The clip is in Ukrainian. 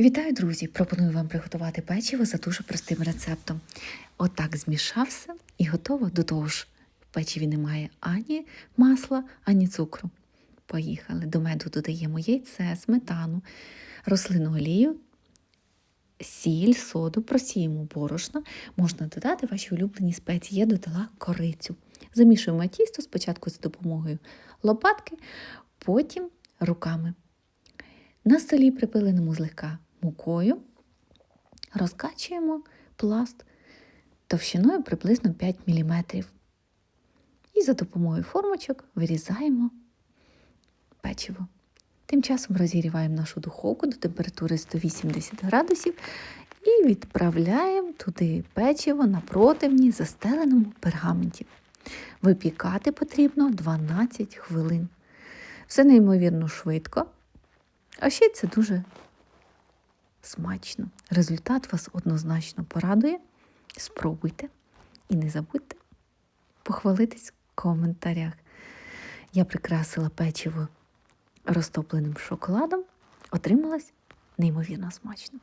Вітаю, друзі! Пропоную вам приготувати печиво за дуже простим рецептом. Отак змішався і готово до того ж. В печиві немає ані масла, ані цукру. Поїхали. До меду додаємо яйце, сметану, рослинну олію, сіль, соду, просіємо борошно. Можна додати ваші улюблені спеції. Я додала корицю. Замішуємо тісто спочатку за допомогою лопатки, потім руками. На столі припиленому злегка мукою розкачуємо пласт товщиною приблизно 5 мм. І за допомогою формочок вирізаємо печиво. Тим часом розігріваємо нашу духовку до температури 180 градусів і відправляємо туди печиво на противні застеленому пергаменті. Випікати потрібно 12 хвилин. Все неймовірно швидко. А ще це дуже смачно. Результат вас однозначно порадує. Спробуйте і не забудьте похвалитись в коментарях. Я прикрасила печиво розтопленим шоколадом, отрималось неймовірно смачно.